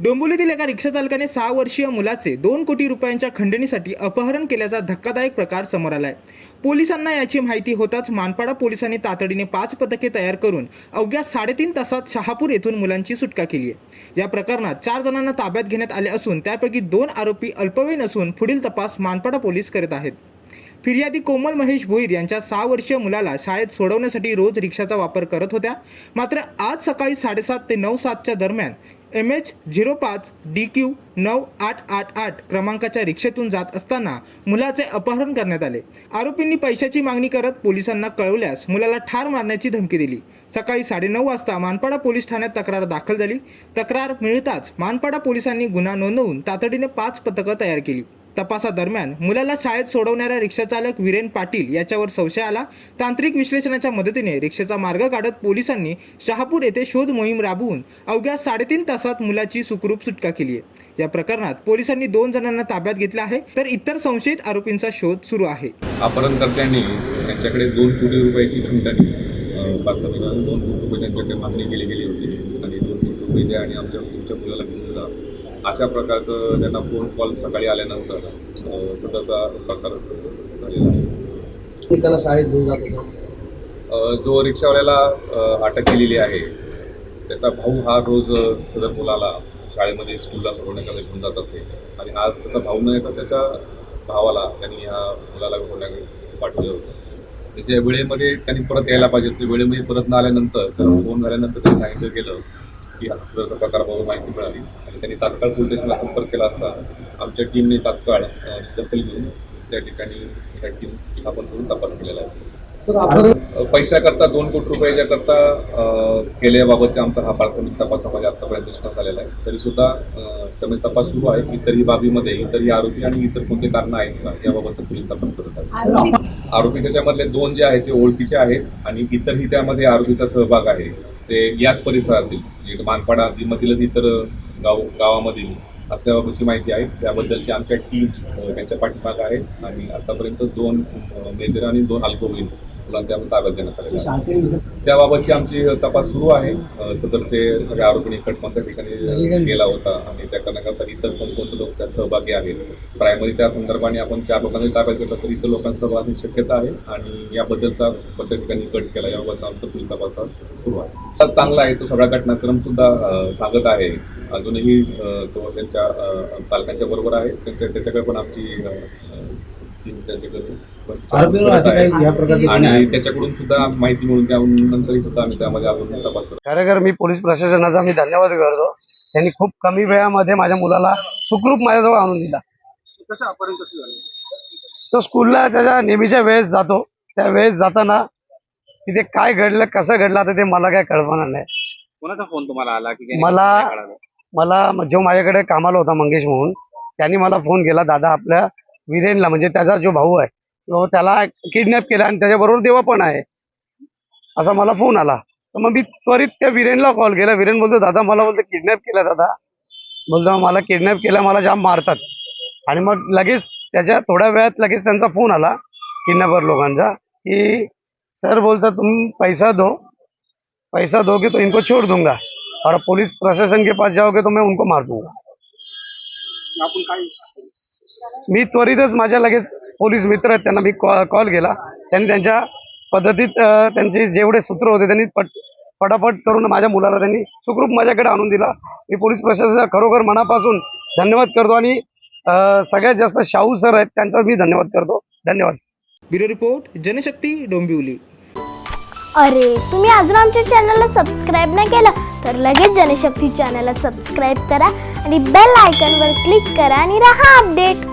डोंबिवलीतील एका रिक्षा चालकाने सहा वर्षीय मुलाचे दोन कोटी रुपयांच्या खंडणीसाठी अपहरण केल्याचा धक्कादायक प्रकार समोर आलाय. पोलिसांना याची माहिती होताच मानपाडा पोलिसांनी तातडीने पाच पथके तयार करून अवघ्या साडेतीन तासात शहापूर येथून मुलांची सुटका केली आहे. या प्रकरणात चार जणांना ताब्यात घेण्यात आले असून त्यापैकी दोन आरोपी अल्पवयीन असून पुढील तपास मानपाडा पोलीस करत आहेत. फिर्यादी कोमल महेश भोईर यांच्या सहा वर्षीय मुलाला शाळेत सोडवण्यासाठी रोज रिक्षाचा वापर करत होत्या. मात्र आज सकाळी साडेसात ते नऊ सातच्या दरम्यान एम एच झिरो पाच डी क्यू नऊ आठ आठ आठ क्रमांकाच्या रिक्षेतून जात असताना मुलाचे अपहरण करण्यात आले. आरोपींनी पैशाची मागणी करत पोलिसांना कळवल्यास मुलाला ठार मारण्याची धमकी दिली. सकाळी साडेनऊ वाजता मानपाडा पोलीस ठाण्यात तक्रार दाखल झाली. तक्रार मिळताच मानपाडा पोलिसांनी गुन्हा नोंदवून तातडीने पाच पथकं तयार केली. तपासादरम्यान मुलाला शाळेत सोडवणाऱ्या रिक्षाचालक वीरेन पाटील याच्यावर संशय आला. तांत्रिक विश्लेषणाच्या मदतीने रिक्षेचा मार्ग काढत पोलिसांनी शहापूर येथे शोध मोहीम राबवून अवघ्या साडेतीन तासात मुलाची सुखरूप सुटका केली आहे. या प्रकरणात पोलिसांनी दोन जणांना ताब्यात घेतलं आहे तर इतर संशयित आरोपींचा शोध सुरू आहे. अपहरणकर्त्यांनी त्यांच्याकडे दोन कोटी रुपयाची छुंटाणी दोन कोटी रुपये त्यांच्याकडे मागणी केली गेली होती. आणि दोन कोटी रुपये द्या आणि आमच्या तुमच्या मुलाला घेऊन जा. अशा प्रकारचं त्यांना फोन कॉल सकाळी आल्यानंतर सदरचा प्रकार झालेला आहे. त्याला शाळेत घेऊन जात होतो. जो रिक्षावाल्याला अटक केलेली आहे त्याचा भाऊ हा रोज सदर मुलाला शाळेमध्ये स्कूलला सोडवण्याकडे घेऊन जात असे. आणि आज त्याचा भाऊ न येता त्याच्या भावाला त्यांनी ह्या मुलाला घेऊन पाठवलं होतं. त्याच्या वेळेमध्ये त्यांनी परत यायला पाहिजे होते. वेळेमध्ये परत न आल्यानंतर त्याचा फोन झाल्यानंतर त्यांनी सांगितलं गेलं की सदरचा प्रकाराबाबत माहिती मिळाली. आणि त्यांनी तात्काळ पोलीस स्टेशनला संपर्क केला असता आमच्या टीमने तात्काळ दखल घेऊन त्या ठिकाणी त्या टीम स्थापन करून तपास केलेला आहे. पैशाकरता दोन कोटी रुपयाच्या करता केल्याबाबतचा आमचा हा प्राथमिक तपासामध्ये आतापर्यंत निष्पन्न झालेला आहे. तरी सुद्धा अ, त्यामध्ये तपास सुरू आहे. इतरही बाबीमध्ये इतरही आरोपी आणि इतर कोणते कारण आहेत का याबाबतचा पोलीस तपास करत आहेत आरोपी त्याच्यामधले दोन जे आहेत ते ओळखीचे आहेत आणि इतरही त्यामध्ये आरोपीचा सहभाग आहे. ते याच परिसरातील मानपाडा आदीमधीलच इतर गाव गावामधील असल्याबाबतची माहिती आहे. त्याबद्दलची आमच्या टीम्स त्यांच्या पाठीमाग आहेत. आणि आतापर्यंत दोन मेजर आणि दोन अल्पवयीन मुलांना त्यामध्ये ताब्यात देण्यात आलेलं त्याबाबतची आमची तपास सुरू आहे. सदरचे सगळे आरोपी त्या ठिकाणी गेला होता आणि त्या करण्याकरता इतर कोणकोणते लोक त्यात सहभागी आहेत? प्रायमरी त्या संदर्भाने आपण चार लोकांनी ताब्यात घेतलं तर इतर लोकांचा सहभागाची शक्यता आहे आणि याबद्दलचा त्या ठिकाणी कट केला याबाबतचा आमचा पुढील तपास सुरू आहे. चांगला आहे तो सगळा घटनाक्रम सुद्धा सांगत आहे. अजूनही तो त्यांच्या अ, चालकांच्या बरोबर आहे. त्यांच्या त्याच्याकडे पण आमची आणि? त्याच्याकडून सुद्धा माहिती मिळून त्यानंतरही सुद्धा आम्ही त्यामध्ये अजून तपास करतो. खरेखर मी पोलीस प्रशासनाचा मी धन्यवाद करतो. त्यांनी खूप कमी वेळामध्ये माझ्या मुलाला सुखरूप माझ्याजवळ आणून दिला. तो स्कूलला त्याच्या नेहमीच्या वेळेस जातो. त्या वेळेस जाताना तिथे काय घडलं कसं घडलं आता ते मला काय कल्पना नाही. कोणाचा फोन तुम्हाला आला की मला? मला जो माझ्याकडे कामाला होता मंगेश म्हणून त्यांनी मला फोन केला दादा आपल्या विरेनला म्हणजे त्याचा जो भाऊ आहे तो त्याला किडनॅप केला आणि त्याच्याबरोबर देवा पण आहे. असा मला फोन आला. तर मग मी त्वरित त्या विरेनला कॉल केला. विरेन बोलतो दादा मला बोलतो किडनॅप केला दादा. बोलतो मला किडनॅप केला मला जाम मारतात. आणि मग लगेच त्याच्या थोड्या वेळात लगेच त्यांचा फोन आला किडनॅपर लोकांचा की सर बोलता तुम पैसा दो. पैसा दोगे तो इनको छोड़ दूंगा. और पुलिस प्रशासन के पास जाओगे तो मैं उनको मार दूंगा. आपण काय मी त्वरितच माझ्या लगेच पोलीस मित्र आहेत त्यांना मी कॉल केला. त्यांनी त्यांच्या पद्धतीत त्यांचे जेवढे सूत्र होते त्यांनी पट पटापट करून माझ्या मुलाला त्यांनी सुखरूप माझ्याकडे आणून दिला. मी पोलीस प्रशासनाचा खरोखर मनापासून धन्यवाद करतो आणि सगळ्यात जास्त शाहू सर आहेत त्यांचा मी धन्यवाद करतो. धन्यवाद. Bureau report Janshakti Dombivli. अरे तुम्ही अजून आमच्या चॅनलला सबस्क्राईब नाही केलं तर लगेच जनशक्ती चॅनलला सबस्क्राईब करा आणि बेल आयकॉनवर क्लिक करा आणि राहा अपडेट